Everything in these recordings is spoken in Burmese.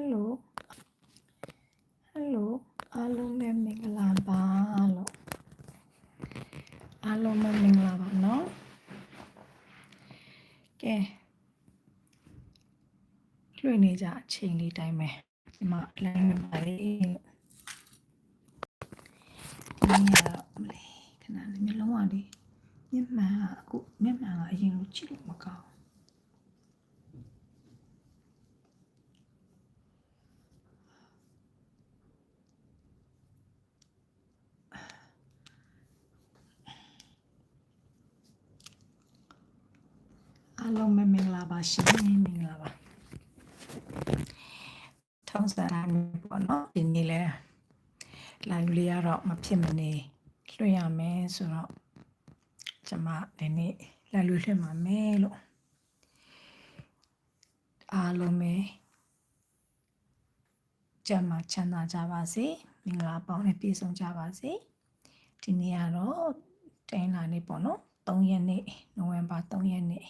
ယ်လိုဟယ်လိုအားလုံးပဲမင်္ဂလာပါလို့အားလုံးပဲမင်္ဂလာပါเนาะကဲလွှင့်နေကြအချိန်လေးတိုင်းပဲဒီမှာ line မှာပါလေလို့ဒီနေ့ကတော့မလေးခဏလေးမျိုးလုံးဝလေးမျက်မှန်ကအခုမျက်မှန်ကအရင်လိုကြည့်လို့မကောင်း အားလုံးပဲမင်္ဂလာပါရှင်မင်္ဂလာပါထောင်းစားရမယ်ပေါ့နော်ဒီနေ့လဲ live လေးကတော့မဖြစ်မနေလွှင့်ရမယ်ဆိုတော့ကျွန်မဒီနေ့ live လွှင့်မှာမယ်လို့အားလုံးပဲကျမ်းမာချမ်းသာကြပါစေမင်္ဂလာပေါင်းနဲ့ပြည့်စုံကြပါစေဒီနေ့ကတော့တိုင်းလာနေ့ပေါ့နော်3ရက်နေ့နိုဝင်ဘာ3ရက်နေ့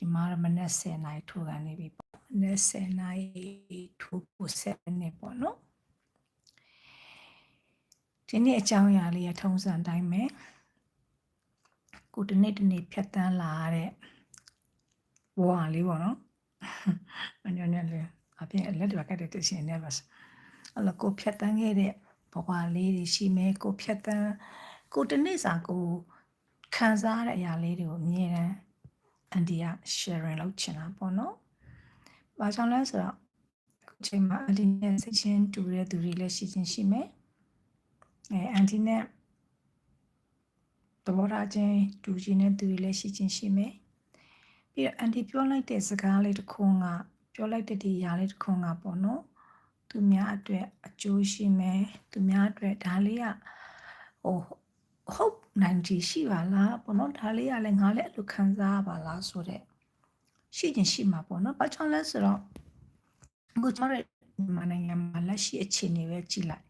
ဒီမှာတော့မနက်10နာရီထိုးကနေပြီပေါ့မနက်10နာရီထိုးဖို့7နှစ်ပေါ့နော်ဒီနေ့အကြောင်းအရာလေးရထုံးစံတိုင်းပဲကိုတနေ့တနေ့ဖြတ်တန်းလာရတဲ့ဘဝလေးပေါ့နော်မညနေလေအပြင်လက်တွေကတည်းကတရှင်နေပါစအဲ့လိုကိုဖြတ်တန်းခဲ့တဲ့ဘဝလေးတွေရှိမယ်ကိုဖြတ်တန်းကိုတနေ့စာကိုခံစားရတဲ့အရာလေးတွေကိုအမြဲတမ်း အန်တီက sharing လုပ်ချင်တာပေါ့နော်။ဘာကြောင့်လဲဆိုတော့အခုချိန်မှာအန်တီနဲ့စိတ်ချင်းတူတဲ့သူတွေလည်းရှိချင်းရှိမယ်။အဲအန်တီနဲ့သဘောထားချင်းတူချင်းတဲ့သူတွေလည်းရှိချင်းရှိမယ်။ပြီးတော့အန်တီပြောလိုက်တဲ့စကားလေးတစ်ခုကပြောလိုက်တဲ့ဒီຢာလေးတစ်ခုကပေါ့နော်။သူများအတွက်အကျိုးရှိမယ်။သူများအတွက်ဒါလေးကဟို ဟုတ်နိုင်ကြရှိပါလားပေါ့နော်ဒါလေးကလည်းငါလည်းအဲ့လိုခံစားရပါလားဆိုတော့ရှိရင်ရှိမှာပေါ့နော်ဘာကြောင့်လဲဆိုတော့အခုကျွန်တော်တို့မြန်မာနိုင်ငံမှာလက်ရှိအခြေအနေပဲကြည့်လိုက်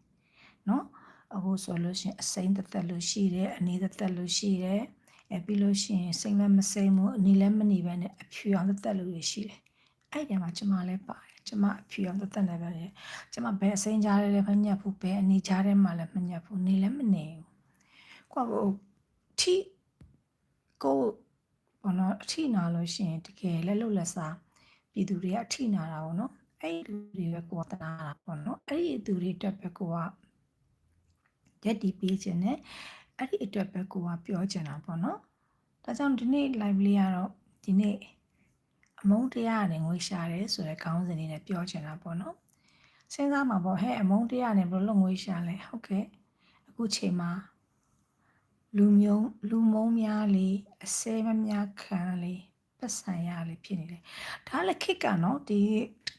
နော်အခုဆိုလို့ရှိရင်အစိမ့်သက်သက်လို့ရှိတယ်အနေသက်သက်လို့ရှိတယ်အဲပြီးလို့ရှိရင်စိမ့်လည်းမစိမ့်ဘူးအနေလည်းမနေပဲနဲ့အဖြူအောင်သက်သက်လို့ရှိတယ်အဲ့ဒီမှာကျွန်မလည်းပါတယ်ကျွန်မအဖြူအောင်သက်သက်နေပဲလေကျွန်မဘယ်အစိမ့်ကြားလည်းမညက်ဘူးဘယ်အနေကြားထဲမှာလည်းမညက်ဘူးနေလည်းမနေဘူး ကိုကထိကိုဘောနော်အထိနာလို့ရှိရင်တကယ်လက်လွတ်လက်စားပြည်သူတွေကအထိနာတာပေါ့နော်အဲ့ဒီလူတွေပဲကိုကတနာတာပေါ့နော်အဲ့ဒီသူတွေအတွက်ပဲကိုကရက်တီပေးခြင်းနဲ့အဲ့ဒီအတွက်ပဲကိုကပြောချင်တာပေါ့နော်ဒါကြောင့်ဒီနေ့ live လေးကတော့ဒီနေ့အမုန်းတရားနဲ့ငွေရှာတယ်ဆိုတဲ့ခေါင်းစဉ်လေးနဲ့ပြောချင်တာပေါ့နော်စဉ်းစားမှာပေါ့ဟဲ့အမုန်းတရားနဲ့ဘယ်လိုလုပ်ငွေရှာလဲဟုတ်ကဲ့အခုချိန်မှာ လူမျိုးလူမုံများလေအစဲမများခံလေပတ်စံရလေဖြစ်နေတယ်ဒါလည်းခစ်ကနော်ဒီ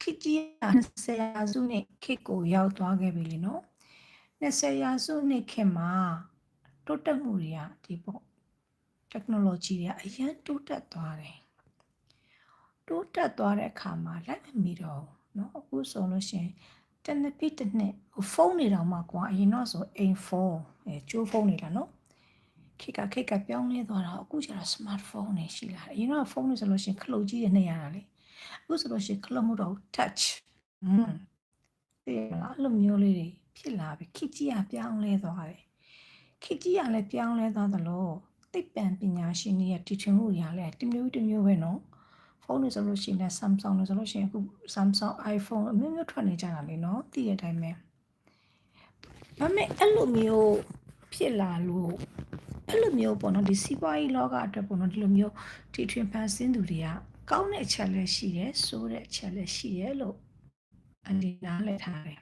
ခစ်ကြီး20ရာစုနှစ်ခစ်ကိုရောက်သွားခဲ့ပြီလေနော်20ရာစုနှစ်ခေတ်မှာတိုးတက်မှုတွေကဒီပေါ့ technology တွေကအရင်တိုးတက်သွားတယ်တိုးတက်သွားတဲ့အခါမှာလိုက်မမီတော့เนาะအခုဆိုလို့ရှိရင်တနှစ်ပြည့်တစ်နှစ်ဟိုဖုန်းနေတော့မှကွာအရင်တော့ဆိုအိမ်ဖုန်းအဲကျိုးဖုန်းနေတာเนาะ ခေတ်ကခေတ်ကပြောင်းလဲသွားတာအခုကျတော့ smartphone တွေရှိလာတယ်အရင်တော့ဖုန်းတွေဆိုလို့ရှိရင်ခလုတ်ကြီးတွေနှိပ်ရတာလေအခုဆိုလို့ရှိရင်ခလုတ်မှုတော့ touch อืมသိရလားအဲ့လိုမျိုးလေးတွေဖြစ်လာပြီခေတ်ကြီးကပြောင်းလဲသွားတယ်ခေတ်ကြီးကလည်းပြောင်းလဲသွားသလိုသိပ္ပံပညာရှင်တွေရဲ့တည်ထွင်မှုတွေကလည်းတစ်မျိုးတစ်မျိုးပဲနော်ဖုန်းတွေဆိုလို့ရှိရင်လည်း Samsung တွေဆိုလို့ရှိရင်အခု Samsung iPhone အမျိုးမျိုးထွက်နေကြတာလေနော်သိတဲ့အတိုင်းပဲဒါပေမဲ့အဲ့လိုမျိုးဖြစ်လာလို့ အဲ့လိုမျိုးပေါ့နော်ဒီစီးပွားရေးလောကအတွက်ပေါ့နော်ဒီလိုမျိုးတီထွင်ဖန်ဆင်းသူတွေကကောင်းတဲ့အချက်လည်းရှိတယ်ဆိုးတဲ့အချက်လည်းရှိတယ်လို့အန်ဒီနားလည်ထားတယ်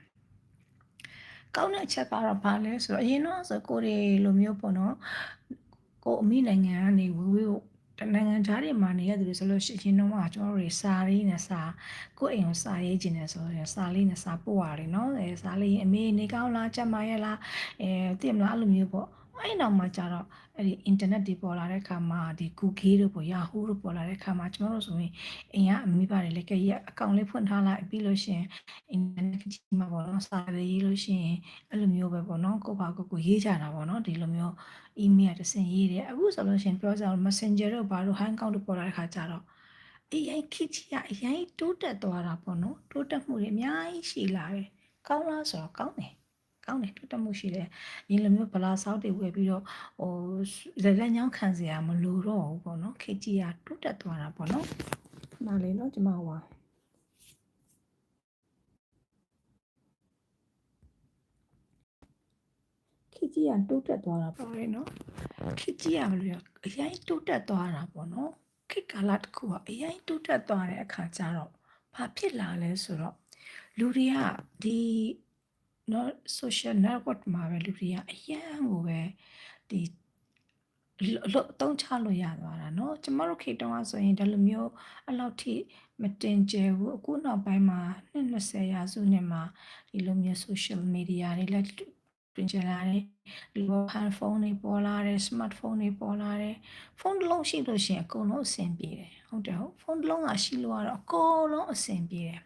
ကောင်းတဲ့အချက်ကတော့ဘာလဲဆိုတော့အရင်တော့ဆိုကိုရီလိုမျိုးပေါ့နော်ကိုအမိနိုင်ငံကနေဝေးဝေးကိုတနိုင်ငံသားတွေမှာနေရသူတွေဆိုလို့ရှိရင်တော့ကျွန်တော်တို့စာရေးနဲ့စာကိုအိမ်ကိုစာရေးခြင်းနဲ့ဆိုရင်စာလေးနဲ့စာပို့ရတယ်နော်အဲစာလေးအမေနေကောင်းလားကြက်မရဲ့လားအဲသိမလားအဲ့လိုမျိုးပေါ့ အဲ့နောက်မှာကျတော့အဲ့ဒီ internet တွေပေါ်လာတဲ့အခါမှာဒီ Google တို့ပေါ့ Yahoo တို့ပေါ်လာတဲ့အခါမှာကျွန်တော်တို့ဆိုရင်အိမ်ကအမိပါတယ်လေကရအကောင့်လေးဖွင့်ထားလိုက်ပြီးလို့ရှိရင် internet ကြီးမှာပေါ့နော်စာရေးလို့ရှိရင်အဲ့လိုမျိုးပဲပေါ့နော်ကိုပါကိုကိုရေးကြတာပေါ့နော်ဒီလိုမျိုး email တစ်ဆင့်ရေးတယ်အခုဆိုလို့ရှိရင်ပြောကြအောင် messenger တို့ဘာလို့ hangout တို့ပေါ်လာတဲ့အခါကျတော့အရင်ခေတ်ကြီးကအရင်တိုးတက်သွားတာပေါ့နော်တိုးတက်မှုတွေအများကြီးရှိလာတယ်ကောင်းလားဆိုတော့ကောင်းတယ် ကောင်းတယ်တိုးတက်မှုရှိတယ်ဒီလိုမျိုးဗလာဆောက်တွေဝယ်ပြီးတော့ဟိုလက်ညောင်းခံစရာမလိုတော့ဘူးပေါ့နော်ခေတ်ကြီးကတိုးတက်သွားတာပေါ့နော်နားလေနော်ကျမဟွာခေတ်ကြီးကတိုးတက်သွားတာပေါ့လေနော်ခေတ်ကြီးကဘယ်လိုလဲအရင်တိုးတက်သွားတာပေါ့နော်ခေတ်ကာလတစ်ခုကအရင်တိုးတက်သွားတဲ့အခါကျတော့ဘာဖြစ်လာလဲဆိုတော့လူတွေကဒီ နော် social network မှာပဲလူတွေကအရန်ကိုပဲဒီလို့အသုံးချလို့ရသွားတာเนาะကျမတို့ခေတ်တုန်းကဆိုရင်ဒီလိုမျိုးအဲ့လောက်ထိမတင်ကျယ်ဘူးအခုနောက်ပိုင်းမှာ20ရာစုနှစ်မှာဒီလိုမျိုး social media တွေလက်တွင်ကျလာတယ်ဒီလို handphone တွေပေါ်လာတယ် smartphone တွေပေါ်လာတယ်ဖုန်းတစ်လုံးရှိလို့ရှိရင်အကုန်လုံးအဆင်ပြေတယ်ဟုတ်တယ်ဟုတ်ဖုန်းတစ်လုံးကရှိလို့ကတော့အကုန်လုံးအဆင်ပြေတယ်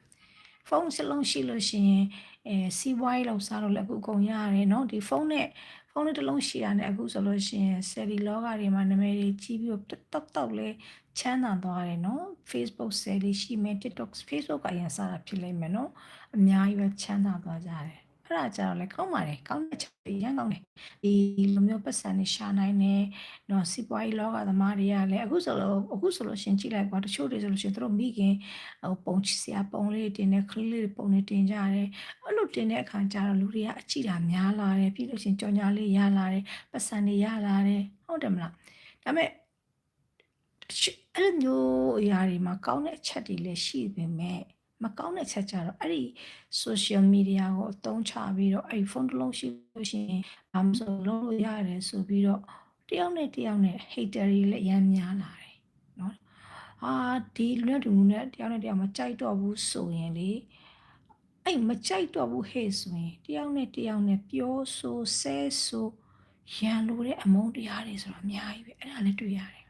ဖုန်းစလုံးရှိလို့ရှိရင်အဲစီးပွားရေးလောက်စားလို့လည်းအခုအကုန်ရရတယ်နော်ဒီဖုန်းနဲ့ဖုန်းနဲ့တစ်လုံးရှိတာနဲ့အခုဆိုလို့ရှိရင်ဆယ်ဒီလောကတွေမှာနာမည်တွေကြီးပြီးတော့တောက်တောက်လေးချမ်းသာသွားရတယ်နော် Facebook ဆယ်ဒီရှိမယ် TikTok Facebook ကအရင်စားတာဖြစ်လိမ့်မယ်နော်အများကြီးပဲချမ်းသာသွားကြတယ် အဲ့ဒါကြတော့လေကောင်းပါတယ်ကောင်းတဲ့ချက်တွေရမ်းကောင်းတယ်ဒီလိုမျိုးပတ်စံနေရှာနိုင်တယ်နော်စီးပွားရေးလောကသမားတွေကလည်းအခုဆိုလို့အခုဆိုလို့ရှင်ကြည့်လိုက်ကွာတချို့တွေဆိုလို့ရှင်တို့မိခင်ဟိုပုံချစရာပုံလေးတင်တယ်ခလေးလေးပုံလေးတင်ကြရတယ်အဲ့လိုတင်တဲ့အခါကျတော့လူတွေကအကြည့်တာများလာတယ်ပြီးလို့ရှင်ကြော်ညာလေးရလာတယ်ပတ်စံတွေရလာတယ်ဟုတ်တယ်မလားဒါပေမဲ့အဲ့လိုမျိုးအရာတွေမှာကောင်းတဲ့အချက်တွေလည်းရှိပေမဲ့ မကောင်းတဲ့ချက်ကြတော့အဲ့ဒီ social media ကိုအသုံးချပြီးတော့အဲ့ဒီဖုန်းတစ်လုံးရှိလို့ရှိရင်ဘာမှမဆိုလုပ်လို့ရတယ်ဆိုပြီးတော့တယောက်နဲ့တယောက်နဲ့ hater တွေလည်းအများများလာတယ်နော်အာဒီလူနဲ့ဒီလူနဲ့တယောက်နဲ့တယောက်မကြိုက်တော့ဘူးဆိုရင်လေအဲ့မကြိုက်တော့ဘူးဟဲ့ဆိုရင်တယောက်နဲ့တယောက်နဲ့ပြောဆိုဆဲဆိုရန်လိုတဲ့အမုန်းတရားတွေဆိုတာအများကြီးပဲအဲ့ဒါလည်းတွေ့ရတယ်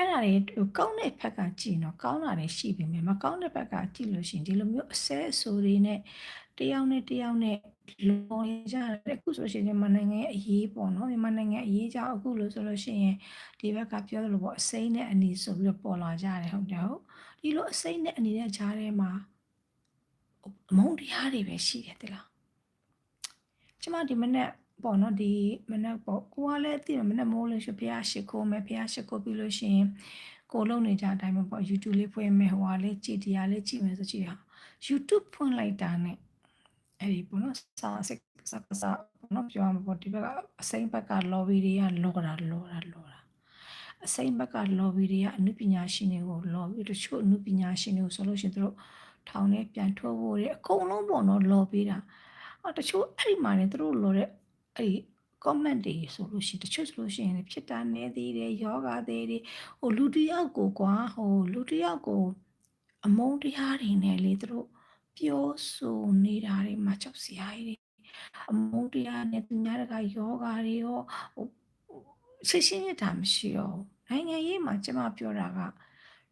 အဲ့ဒါတွေကောင်းတဲ့ဘက်ကကြည့်တော့ကောင်းတာတွေရှိပေမဲ့မကောင်းတဲ့ဘက်ကကြည့်လို့ရှိရင်ဒီလိုမျိုးအဆဲအဆိုတွေနဲ့တယောက်နဲ့တယောက်နဲ့လုံကြတယ်အခုဆိုရှင်မြန်မာနိုင်ငံရဲ့အရေးပေါ့နော်မြန်မာနိုင်ငံအရေးကြောင့်အခုလို့ဆိုလို့ရှိရင်ဒီဘက်ကပြောလို့ပေါ့အစိမ့်နဲ့အနီဆိုပြီးတော့ပေါ်လာကြတယ်ဟုတ်တယ်ဟုတ်ဒီလိုအစိမ့်နဲ့အနီနဲ့ကြားထဲမှာအမုန်းတရားတွေပဲရှိတယ်တလားကျမဒီမနေ့ ပေါ့နော်ဒီမနက်ပေါ့ကိုကလည်းသိတယ်မနက်မိုးလို့ရှိဘုရားရှိခိုးမယ်ဘုရားရှိခိုးပြီးလို့ရှိရင်ကိုလုံးနေကြအတိုင်းပေါ့ YouTube လေးဖွင့်မယ်ဟိုဟာလေးကြည်တရားလေးကြည့်မယ်ဆိုကြည့်ဟာ YouTube ဖွင့်လိုက်တာနဲ့အဲ့ဒီပေါ့နော်စာစက်စာစာပေါ့နော်ပြောရမှာပေါ့ဒီဘက်ကအစိမ့်ဘက်က lobby တွေကလောတာလောတာလောတာအစိမ့်ဘက်က lobby တွေကအမှုပညာရှင်တွေကို lobby တချို့အမှုပညာရှင်တွေကိုဆိုလို့ရှိရင်တို့ထောင်ထဲပြန်ထုတ်ဖို့တွေအကုန်လုံးပေါ့နော် lobby တာအော်တချို့အဲ့ဒီမှာနေတို့လောတဲ့ အဲ့ဒီ comment တွေဆိုလို့ရှိရင်တချို့ဆိုလို့ရှိရင်ဖြစ်တာနေသေးတယ်ယောဂသေးတယ်ဟိုလူတယောက်ကိုကွာဟိုလူတယောက်ကိုအမုန်းတရားတွေနဲ့လေသူတို့ပြောဆိုနေတာတွေမှာကြောက်စရာတွေအမုန်းတရားနဲ့သူများတကယောဂတွေရောဟိုရှင်းရှင်းရတာမရှိတော့နိုင်ငံရေးမှာကျမပြောတာက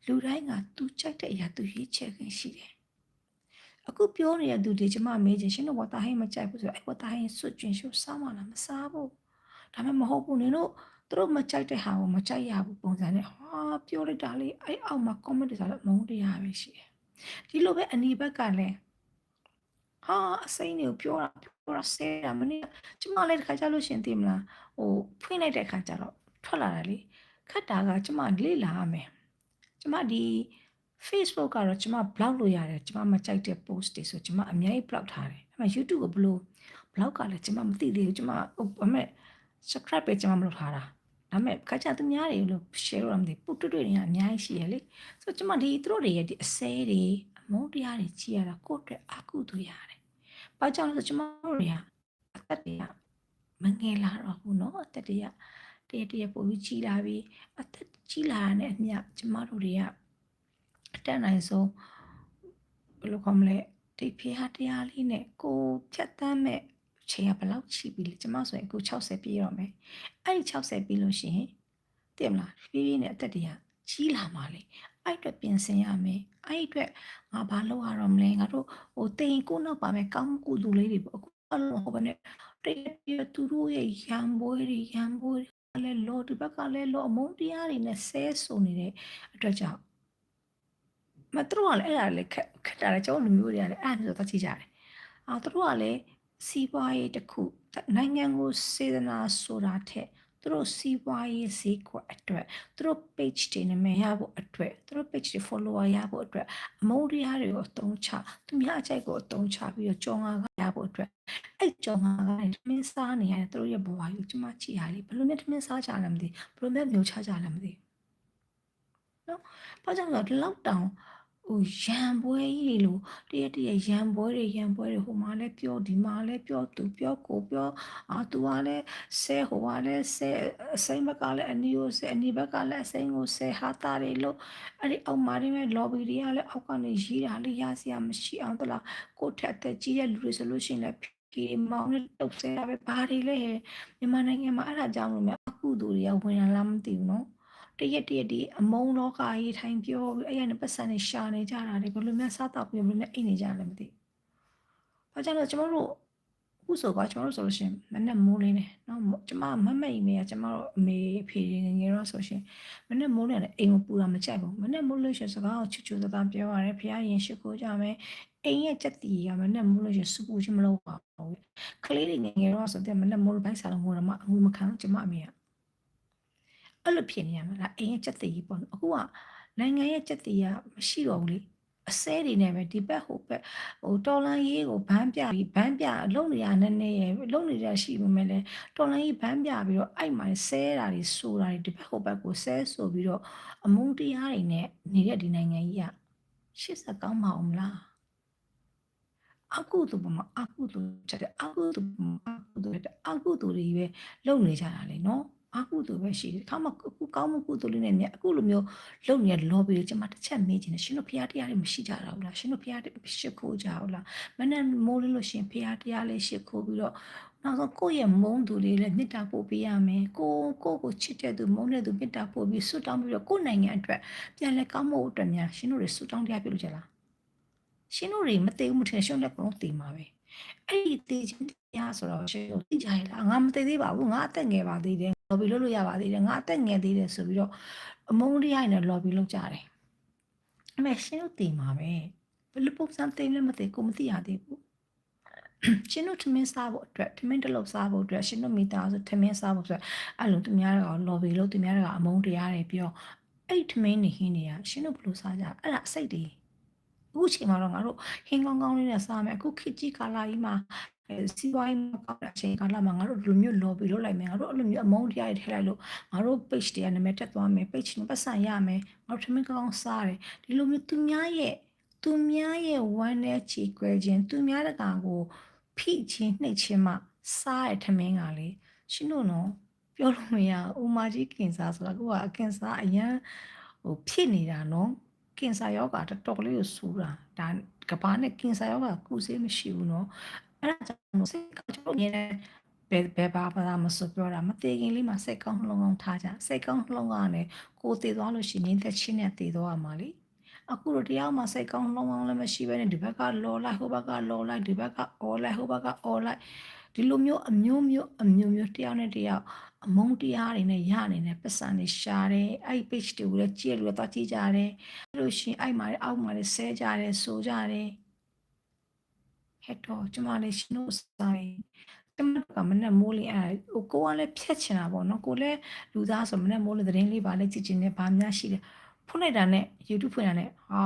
လူတိုင်းကသူကြိုက်တဲ့အရာသူရွေးချယ်ခွင့်ရှိတယ် အခုပြောနေတဲ့သူတွေကျမမေးချင်ရှင်တို့ဝတာဟိမကြိုက်ဘူးဆိုအဲ့ဝတာဟိစွတ်ကျင်ရှုစားမလားမစားဘူးဒါပေမဲ့မဟုတ်ဘူးနင်တို့သူတို့မကြိုက်တဲ့ဟာကိုမကြိုက်ရဘူးပုံစံနဲ့ဟာပြောလိုက်တာလေအဲ့အောက်မှာ comment တွေဆိုတော့မုန်းတရားပဲရှိတယ်ဒီလိုပဲအနီဘက်ကလည်းဟာအစိမ့်တွေကိုပြောတာပြောတာဆဲတာမနေ့ကျမလည်းတစ်ခါကြလို့ရှင်သိမလားဟိုဖွင့်လိုက်တဲ့ခါကျတော့ထွက်လာတာလေခက်တာကကျမလေ့လာရမယ်ကျမဒီ Facebook ကတော့ကျွန်မ block လို့ရတယ်ကျွန်မမကြိုက်တဲ့ post တွေဆိုကျွန်မအများကြီး block ထားတယ်အဲ့မှာ YouTube ကိုဘလို့ block ကလည်းကျွန်မမသိသေးဘူးကျွန်မဘာမဲ့ subscribe ပဲကျွန်မမလုပ်ထားတာဒါမဲ့ခါကျသူများတွေလို့ share လို့မသိပုတ်တွေ့တွေကအများကြီးရှိရလေဆိုကျွန်မဒီသူတို့တွေရဲ့ဒီအစဲတွေအမုန်းတရားတွေကြည့်ရတာကိုယ့်အတွက်အကုသို့ရတယ်ဘာကြောင့်လဲဆိုကျွန်မတို့တွေကအသက်တွေကမငယ်လာတော့ဘူးเนาะအသက်တွေကတရတရပိုပြီးကြီးလာပြီးအသက်ကြီးလာတဲ့အမျှကျွန်မတို့တွေက အတက်နိုင်ဆုံးဘယ်လိုခေါ်မလဲဒီဖေဟာတရားလေးနဲ့ကိုဖြတ်တမ်းမဲ့ချိန်ကဘယ်လောက်ရှိပြီလဲကျမဆိုရင်အခု60ပြည့်တော့မယ်အဲ့ဒီ60ပြည့်လို့ရှိရင်သိမလားဖြည်းဖြည်းနဲ့အသက်တရားကြီးလာမှာလေအဲ့အတွက်ပြင်ဆင်ရမယ်အဲ့အတွက်ငါဘာလုပ်ရတော့မလဲငါတို့ဟိုတိန်ကိုနောက်ပါမယ်ကောင်းကူသူလေးတွေပေါ့အခုအလုံးဟိုဘယ်နဲ့တရသူတို့ရဲ့ရံပွဲတွေရံပွဲလည်းလောဒီဘက်ကလည်းလောအမုန်းတရားတွေနဲ့ဆဲဆိုနေတဲ့အတွက်ကြောင့် မသူတို့ကလည်းအဲ့ဒါလည်းခက်ခက်တာလေကျွန်တော်လူမျိုးတွေကလည်းအဲ့ဒါမျိုးသတ်ကြည့်ကြတယ်အာသူတို့ကလည်းစီးပွားရေးတစ်ခုနိုင်ငံကိုစေတနာဆိုတာထက်သူတို့စီးပွားရေးဈေးကွက်အတွက်သူတို့ page တွေနာမည်ရဖို့အတွက်သူတို့ page တွေ follower ရဖို့အတွက်အမုန်းတရားတွေကိုအသုံးချသူများအကြိုက်ကိုအသုံးချပြီးတော့ကြောင်ငါကရဖို့အတွက်အဲ့ကြောင်ငါကနေထမင်းစားနေရတယ်သူတို့ရဲ့ဘဝကိုကျမကြည့်ရလေဘယ်လိုမျိုးထမင်းစားကြလဲမသိဘယ်လိုမျိုးမျိုးချကြလဲမသိနော်ဘာကြောင့်လဲဒီလောက်တောင် ဟိုရံပွဲကြီးလို့တရက်တရက်ရံပွဲတွေရံပွဲတွေဟိုမှာလည်းပြောဒီမှာလည်းပြောသူပြောကိုပြောအာသူကလည်းဆဲဟိုကလည်းဆဲအစိမ့်ဘက်ကလည်းအနီကိုဆဲအနီဘက်ကလည်းအစိမ့်ကိုဆဲဟာတာတွေလို့အဲ့ဒီအောက်မှာနေမဲ့ lobby တွေကလည်းအောက်ကနေရေးတာလေးရစရာမရှိအောင်တလားကိုထက်သက်ကြီးတဲ့လူတွေဆိုလို့ရှိရင်လည်းဒီမောင်နဲ့တုတ်ဆဲတာပဲဘာတွေလဲမြန်မာနိုင်ငံမှာအဲ့ဒါကြောင့်လို့များအခုသူတွေကဝင်လာလားမသိဘူးနော် တရက်တရက်ဒီအမုန်းလောကကြီးထိုင်ပြောပြီးအဲ့ရနဲ့ပတ်စံနေရှာနေကြတာလေဘယ်လိုများစားတော့ပြီးဘယ်လိုများအိတ်နေကြလဲမသိဘူး။ဘာကြောင့်လဲကျွန်တော်တို့ခုဆိုကကျွန်တော်တို့ဆိုလို့ရှိရင်မနဲ့မိုးလေးနေနော်ကျွန်မမမအိမ်မေကကျွန်မတို့အမေအဖေငငယ်တော့ဆိုရှင်မနဲ့မိုးလေးနဲ့အိမ်ကိုပူတာမကြိုက်ဘူးမနဲ့မိုးလို့ရှိရင်စကားကိုချွတ်ချွတ်သားပြောရတယ်ဖះရင်ရှိခိုးကြမယ်အိမ်ရဲ့စက်တီကမနဲ့မိုးလို့ရှိရင်စပူချင်းမလုပ်ပါဘူးကလေးတွေငငယ်တော့ဆိုတဲ့မနဲ့မိုးလို့ဘိုက်စားလို့မိုးတော့မအမှုမခံကျွန်မအမေက အဲ့လိုဖြစ်နေရမှာလားအိမ်ရဲ့စက်တီပေါ့အခုကနိုင်ငံရဲ့စက်တီကမရှိတော့ဘူးလေအစဲတွေနဲ့ပဲဒီဘက်ဟိုဘက်ဟိုတော်လန်ရေးကိုဘန်းပြပြီးဘန်းပြလုံနေရနဲ့နဲ့ရလုံနေရရှိမှမလဲတော်လန်ရေးဘန်းပြပြီးတော့အဲ့မှာဆဲတာတွေဆိုတာတွေဒီဘက်ဟိုဘက်ကိုဆဲဆိုပြီးတော့အမုန်းတရားတွေနဲ့နေတဲ့ဒီနိုင်ငံကြီးကရှစ်ဆက်ကောင်းမအောင်လားအကုသိုလ်ပေါ်မှာအကုသိုလ်ချက်တဲ့အကုသိုလ်ပေါ်မှာအကုသိုလ်တဲ့အကုသိုလ်တွေပဲလုံနေကြတာလေနော် အကုသိုလ်ပဲရှိတယ်။ခါမှအခုကောင်းမှုကုသိုလ်လေးနဲ့မြတ်အခုလိုမျိုးလုပ်နေတဲ့ lobby တွေကျွန်မတစ်ချက်မေးချင်တယ်ရှင်တို့ဖရားတရားတွေမရှိကြတာဘူးလားရှင်တို့ဖရားရှစ်ခိုးကြဘူးလားမနဲ့မိုးလေးလို့ရှင်ဖရားတရားလေးရှစ်ခိုးပြီးတော့နောက်ဆုံးကိုယ့်ရဲ့မုန်းသူလေးလည်းမေတ္တာပို့ပေးရမယ်ကိုကိုကိုချစ်တဲ့သူမုန်းတဲ့သူမေတ္တာပို့ပြီးဆုတောင်းပြီးတော့ကိုယ့်နိုင်ငံအတွက်ပြန်လဲကောင်းမှုအတွက်များရှင်တို့တွေဆုတောင်းတရားပြုလို့ကြလားရှင်တို့တွေမသိဘူးမထင်ရှင်တို့လည်းဘုံသိမှာပဲအဲ့ဒီသိချင်းတရားဆိုတော့ရှင်တို့သိကြရလားငါမသိသေးပါဘူးငါအသက်ငယ်ပါသေးတယ် lobby လုပ်လို့ရပါသေးတယ်ငါအသက်ငယ်သေးတယ်ဆိုပြီးတော့အမုန်းတရားနဲ့ lobby လုပ်ကြတယ်အမေရှင်တို့တည်မှာပဲဘယ်လိုပုံစံတင်လဲမသိကိုမသိရသေးဘူးရှင်တို့ထမင်းစားဖို့အတွက်ထမင်းတစ်လုံးစားဖို့အတွက်ရှင်တို့မိသားစုထမင်းစားဖို့ဆိုအဲ့လိုသူများတွေက lobby လုပ်သူများတွေကအမုန်းတရားတွေပြောအဲ့ထမင်းနေဟင်းတွေကရှင်တို့ဘယ်လိုစားကြအဲ့ဒါအစိတ်တွေအခုချိန်မှာတော့ငါတို့ဟင်းကောင်းကောင်းလေးနဲ့စားမယ်အခုခေတ်ကြီးကာလကြီးမှာအဲ စီးပွားရေးမကောင်းတဲ့အချိန်ကာလမှာငါတို့ဒီလိုမျိုး lobby လုပ်လိုက်မယ်ငါတို့အဲ့လိုမျိုးအမုန်းတရားတွေထည့်လိုက်လို့ငါတို့ page တွေကနာမည်တက်သွားမယ် page နဲ့ပတ်စံရမယ်ငါတို့ထမင်းကောင်းစားတယ်ဒီလိုမျိုးသူများရဲ့သူများရဲ့ဝမ်းနဲ့ချီကွဲခြင်းသူများတကာကိုဖိချင်းနှိပ်ချင်းမှစားရထမင်းကလေရှင်တို့နော်ပြောလို့မရဦးမကြီးကင်ဆာဆိုတာကိုကအကင်ဆာအရန်ဟိုဖြစ်နေတာနော်ကင်ဆာယောဂါတော်တော်လေးကိုဆူတာဒါကဘာနဲ့ကင်ဆာယောဂါကုဆေးမရှိဘူးနော် အဲ့ဒါကြောင့်စိတ်ကောင်းကျွန်တော်မြင်တဲ့ဘယ်ဘယ်ဘာဘာမဆိုပြောတာမတည်ခင်လေးမှာစိတ်ကောင်းနှလုံးကောင်းထားကြစိတ်ကောင်းနှလုံးကောင်းနဲ့ကိုတည်သွားလို့ရှိရင်သက်ချင်းနဲ့တည်သွားမှာလေအခုတော့တရားမှာစိတ်ကောင်းနှလုံးကောင်းလည်းမရှိဘဲနဲ့ဒီဘက်ကလော်လိုက်ဟိုဘက်ကလော်လိုက်ဒီဘက်ကအော်လိုက်ဟိုဘက်ကအော်လိုက်ဒီလိုမျိုးအမျိုးမျိုးအမျိုးမျိုးတယောက်နဲ့တယောက်အမုန်းတရားတွေနဲ့ရနေတဲ့ပတ်စံတွေရှာတယ်အဲ့ page တွေကိုလည်းကြည့်လို့တော့ကြည့်ကြတယ်အဲ့လိုရှင်အဲ့မှာအောက်မှာလည်းဆဲကြတယ်ဆိုကြတယ် ဟဲ့တော့ကျမလေးရှင်တို့ဆိုင်ကျမကမနဲ့မိုးလေးအဲဟိုကိုကလည်းဖြတ်ချင်တာပေါ့နော်ကိုလည်းလူသားဆိုမနဲ့မိုးလေးသတင်းလေးပါလေးကြည့်ချင်တယ်ဗာများရှိတယ်ဖွင့်လိုက်တာနဲ့ YouTube ဖွင့်တာနဲ့ဟာ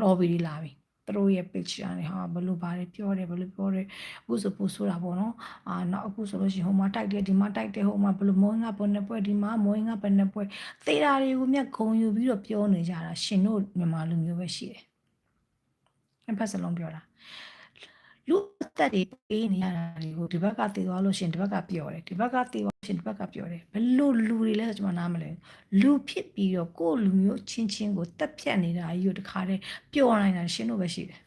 lobby တွေလာပြီသူတို့ရဲ့ page ကနေဟာဘလို့ပါတယ်ပြောတယ်ဘလို့ပြောတယ်အခုဆိုပို့ဆိုတာပေါ့နော်အာနောက်အခုဆိုလို့ရှိရင်ဟိုမှာတိုက်တယ်ဒီမှာတိုက်တယ်ဟိုမှာဘလို့မောင်းငါဘယ်နှပွဲဒီမှာမောင်းငါဘယ်နှပွဲသေတာတွေကိုမြတ်ဂုံယူပြီးတော့ပြောနေကြတာရှင်တို့မြန်မာလူမျိုးပဲရှိတယ် အဖက်စလုံးပြောတာလူအသက်တွေပေးနေရတာတွေကိုဒီဘက်ကတည်သွားလို့ရှင်ဒီဘက်ကပြောတယ်ဒီဘက်ကတည်သွားရှင်ဒီဘက်ကပြောတယ်ဘလို့လူတွေလဲဆိုကျွန်မနားမလဲလူဖြစ်ပြီးတော့ကိုယ့်လူမျိုးချင်းချင်းကိုတက်ဖြတ်နေတာကြီးကိုတခါတည်းပြောနိုင်တာရှင်တို့ပဲရှိတယ်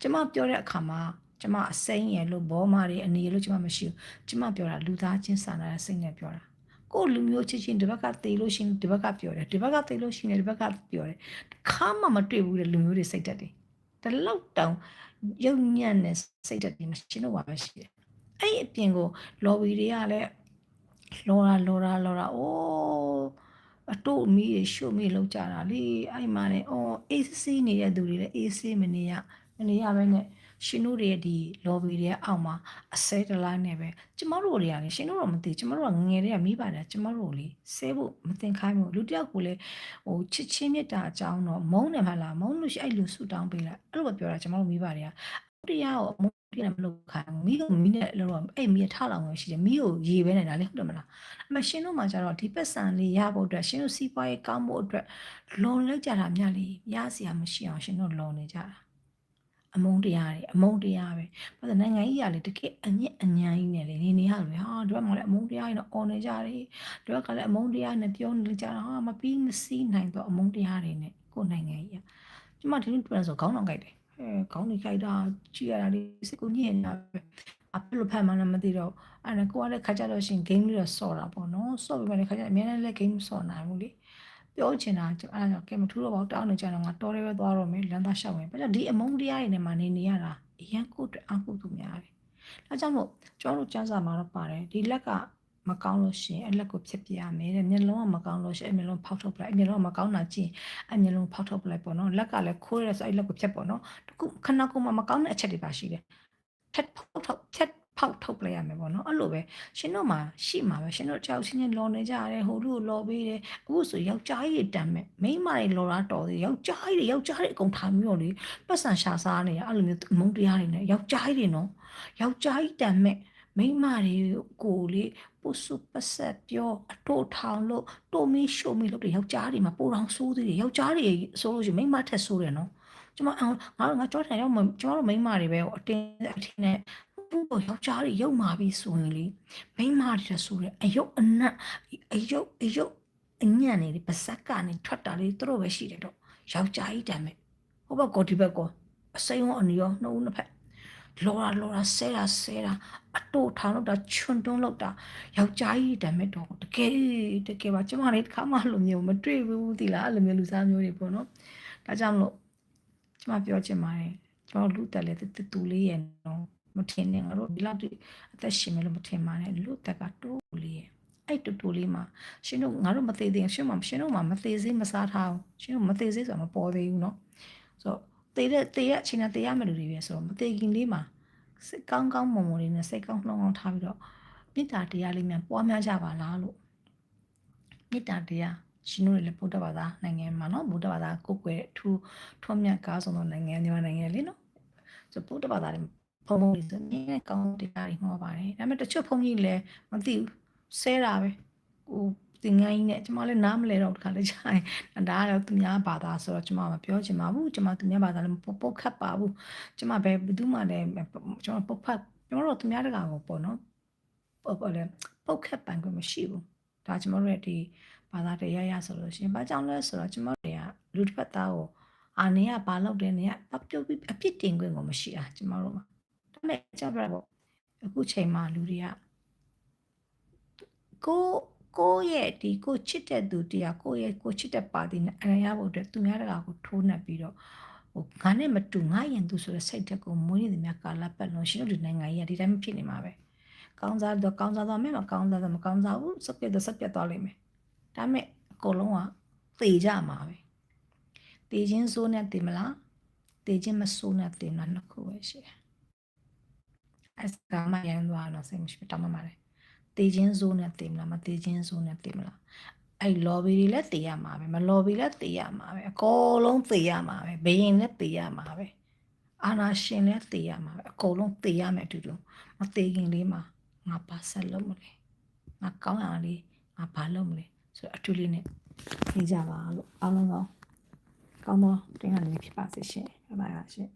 ကျွန်မပြောတဲ့အခါမှာကျွန်မအစိမ်းရယ်လို့ဘောမာတွေအနေလို့ကျွန်မမရှိဘူးကျွန်မပြောတာလူသားချင်းစာနာတဲ့စိတ်နဲ့ပြောတာကိုလူမျိုးချင်းချင်းဒီဘက်ကတေလို့ရှိရင်ဒီဘက်ကပြောတယ်ဒီဘက်ကတေလို့ရှိရင်ဒီဘက်ကပြောတယ်ခါမှမတွေ့ဘူးတဲ့လူမျိုးတွေစိတ်တက်တယ် တလောက်တောင်ရုပ်ညံ့တဲ့စိတ်ဓာတ်တွေမရှိတော့ပါပဲရှိတယ်အဲ့ဒီအပြင်ကို lobby တွေကလည်းလောရာလောရာလောရာအိုးအတို့အမီးရှုမီလောက်ကြတာလေအဲ့မှာလေအော်အေးစီးနေတဲ့သူတွေလည်းအေးစီးမနေရမနေရပဲနဲ့ ရှင်တို့တွေရဲ့ဒီ lobby တွေရဲ့အောက်မှာအစဲတလားနဲ့ပဲကျမတို့တွေကလေရှင်တို့တော့မသိကျမတို့ကငငယ်တွေကမိပါတယ်ကျမတို့လေဆဲဖို့မတင်ခိုင်းဘူးလူတယောက်ကိုလေဟိုချစ်ချင်းမြတ်တာအကြောင်းတော့မုန်းတယ်မလားမုန်းလို့ရှိအဲ့လူဆူတောင်းပေးလိုက်အဲ့လိုပဲပြောတာကျမတို့မိပါတယ်ကတရားကိုအမုန်းပြတယ်မလုပ်ခိုင်းဘူးမိကိုမိနဲ့လို့တော့အဲ့မိရထလောင်ဝင်ရှိတယ်မိကိုရေပဲနေတာလေဟုတ်တယ်မလားအမရှင်တို့မှကျတော့ဒီပတ်စံလေးရဖို့အတွက်ရှင်တို့စီးပွားရေးကောင်းဖို့အတွက်လွန်လိုက်ကြတာမြတ်လေရစရာမရှိအောင်ရှင်တို့လွန်နေကြတာ အမုန်းတရားတွေအမုန်းတရားပဲဘာလို့နိုင်ငံကြီးကလေတကယ်အညစ်အညမ်းကြီးနဲ့လေနေနေရတယ်ဟာတို့ကမှလည်းအမုန်းတရားကြီးနဲ့អော်နေကြတယ်တို့ကလည်းအမုန်းတရားနဲ့ပြောနေကြတာဟာမပြီးမစည်းနိုင်တော့အမုန်းတရားတွေနဲ့ကိုယ်နိုင်ငံကြီးကကျမဒီလိုပြန်ဆိုခေါင်းအောင်ကြိုက်တယ်အဲခေါင်းတွေကြိုက်တာကြည့်ရတာလေးစိတ်ကိုညစ်နေတာပဲအပလိုဖတ်မှလည်းမသိတော့အဲ့ဒါကိုကလည်းခါကြလို့ရှိရင် game လေးတော့ဆော့တာပေါ့နော်ဆော့ပြီးမှလည်းခါကြအများနဲ့လည်း game ဆော့နိုင်ဘူးလေ ပြောချင်တာအဲ့ဒါကြောင့်ကဲမထူးတော့ပါဘူးတောင်းနေကြတော့ငါတော်တယ်ပဲသွားတော့မယ်လမ်းသားလျှောက်မယ်ဘာကြောင့်ဒီအမုန်းတရားတွေနဲ့မှနေနေရတာအရန်ကိုအတွက်အကုသို့များတယ်ဒါကြောင့်မို့ကျွန်တော်တို့စမ်းစာမှာတော့ပါတယ်ဒီလက်ကမကောင်းလို့ရှိရင်အလက်ကိုဖြစ်ပြရမယ်တဲ့မျက်လုံးကမကောင်းလို့ရှိရင်အမျက်လုံးဖောက်ထုတ်ပလိုက်အမျက်လုံးကမကောင်းတာကြည့်ရင်အမျက်လုံးဖောက်ထုတ်ပလိုက်ပေါ့နော်လက်ကလည်းခိုးရဲဆိုအဲ့လက်ကိုဖြတ်ပေါ့နော်တခုခဏကုမှမကောင်းတဲ့အချက်တွေပါရှိတယ်ဖြတ်ဖောက်ထုတ်ဖြတ် ဖောက်ထုတ်ပလိုက်ရမယ်ပေါ့နော်အဲ့လိုပဲရှင်တို့မှာရှိမှာပဲရှင်တို့ကြောက်ချင်းချင်းလော်နေကြရတယ်ဟိုလူကိုလော်ပေးတယ်အခုဆိုယောက်ျားကြီးတမ်းမဲ့မိန်းမတွေလော်တာတော်တယ်ယောက်ျားကြီးတွေယောက်ျားတွေအကုန်ထားပြီးတော့လေပတ်စံရှာစားနေရအဲ့လိုမျိုးမုန်းတရားတွေနဲ့ယောက်ျားကြီးတွေနော်ယောက်ျားကြီးတမ်းမဲ့မိန်းမတွေကိုလေပုစုပဆက်ပြောအထိုးထောင်လို့တိုမီရှိုမီလို့ယောက်ျားတွေမှာပိုတောင်ဆိုးသေးတယ်ယောက်ျားတွေဆိုလို့ရှိရင်မိန်းမထက်ဆိုးတယ်နော်ကျမအောင်ငါတို့ငါကြောထိုင်ရောက်ကျမတို့မိန်းမတွေပဲအတင်းအထင်းနဲ့ ဘူးယောက်ျားတွေရုပ်မာပြီးဆိုရင်လေမိန်းမတွေဆိုတဲ့အယုတ်အနက်အယုတ်အယုတ်အညံ့နေလေပါဇက်ကနေထွက်တာလေသူတို့ပဲရှိတယ်တော့ယောက်ျားကြီးတမ်းမဲ့ဟိုဘက်ကောဒီဘက်ကောအစိမ်းရောအနီရောနှုတ်နှစ်ဖက်လောရာလောရာဆဲတာဆဲတာအတိုးထောင်လို့တာချွန်းတွန်းလို့တာယောက်ျားကြီးတမ်းမဲ့တော့တကယ်တကယ်ပါကျမလေးတစ်ခါမှလိုမျိုးမတွေ့ဘူးသီလားအဲ့လိုမျိုးလူစားမျိုးတွေပေါ့နော်ဒါကြောင့်မလို့ကျမပြောချင်ပါတယ်ကျွန်တော်လူတက်လေတူလေးရဲ့နော် မထင်နဲ့ငါတို့ဒီလောက်အသက်ရှင်မယ်လို့မထင်ပါနဲ့လူတက်ကတိုးလေးရဲ့အဲ့တူတူလေးမှာရှင်တို့ငါတို့မသေးသေးရှင်မရှင်တို့မှာမသေးသေးမစားထားအောင်ရှင်တို့မသေးသေးဆိုတာမပေါ်သေးဘူးเนาะဆိုတော့သေးတဲ့သေးရဲ့အချိန်နဲ့သေးရမယ်လူတွေပဲဆိုတော့မသေးခင်လေးမှာစိတ်ကောင်းကောင်းမွန်မွန်လေးနဲ့စိတ်ကောင်းနှောင်းကောင်းထားပြီးတော့မေတ္တာတရားလေးများပွားများကြပါလားလို့မေတ္တာတရားရှင်တို့လည်းဗုဒ္ဓဘာသာနိုင်ငံမှာเนาะဗုဒ္ဓဘာသာကိုယ်ွယ်ထူထွန်းမြတ်ကားဆုံးသောနိုင်ငံမြန်မာနိုင်ငံလေးเนาะဆိုဗုဒ္ဓဘာသာတွေ ဖုံဖုံလေးဆိုနည်းကောင်းတရားတွေဟောပါတယ်ဒါပေမဲ့တချို့ဖုံကြီးလည်းမသိဘူးဆဲတာပဲဟိုတင်ငိုင်းနဲ့ကျမလည်းနားမလဲတော့တခါလေကြာရင်ဒါကတော့သူများဘာသာဆိုတော့ကျမမပြောချင်ပါဘူးကျမသူများဘာသာလည်းပုတ်ပုတ်ခတ်ပါဘူးကျမပဲဘယ်သူမှလည်းကျမပုတ်ဖတ်ကျမတို့သူများတကာကိုပေါ့နော်ပေါ့ပေါ့လေပုတ်ခတ်ပန်ခွင့်မရှိဘူးဒါကျမတို့ရဲ့ဒီဘာသာတရားရဆိုလို့ရှိရင်ဘာကြောင့်လဲဆိုတော့ကျမတို့တွေကလူတစ်ဖက်သားကိုအာနေကဘာလုပ်တယ်နေကပြုတ်ပြီးအပြစ်တင်ခွင့်ကိုမရှိတာကျမတို့မှာ မဲ့ကြပြပေါ့အခုချိန်မှာလူတွေကကိုကိုရဲ့ဒီကိုချစ်တဲ့သူတရားကိုရဲ့ကိုချစ်တဲ့ပါတီနဲ့အရရဖို့အတွက်သူများတကာကိုထိုးနှက်ပြီးတော့ဟိုငါနဲ့မတူငါရင်သူဆိုတဲ့စိတ်တက်ကိုမွေးနေတယ်များကာလပတ်လုံးရှင်တို့ဒီနိုင်ငံကြီးကဒီတိုင်းဖြစ်နေမှာပဲကောင်းစားတော့ကောင်းစားတော့မယ်မကောင်းစားတော့မကောင်းစားဘူးစက်ပြတ်တော့စက်ပြတ်သွားလိမ့်မယ်ဒါမဲ့အကုန်လုံးကသေကြမှာပဲသေခြင်းစိုးနဲ့သေမလားသေခြင်းမစိုးနဲ့သေမှာနှစ်ခုပဲရှိတယ် အဲဒါမှရန်သွားတော့စိတ်မရှိတောင်းမှပါတယ်တေချင်းဇိုးနဲ့တေမလားမတေချင်းဇိုးနဲ့တေမလားအဲ့ lobby တွေလည်းတေရမှာပဲမ lobby လည်းတေရမှာပဲအကုန်လုံးတေရမှာပဲဘယင်လည်းတေရမှာပဲအာနာရှင်လည်းတေရမှာပဲအကုန်လုံးတေရမယ်အတူတူမတေခင်လေးမှာငါပါဆက်လုံးမလဲငါကောင်းရလေးငါဘာလုပ်မလဲဆိုတော့အတူလေးနဲ့နေကြပါလို့အားလုံးကောင်းကောင်းသောတင်ရနေဖြစ်ပါစေရှင်ဘိုင်ပါရှင်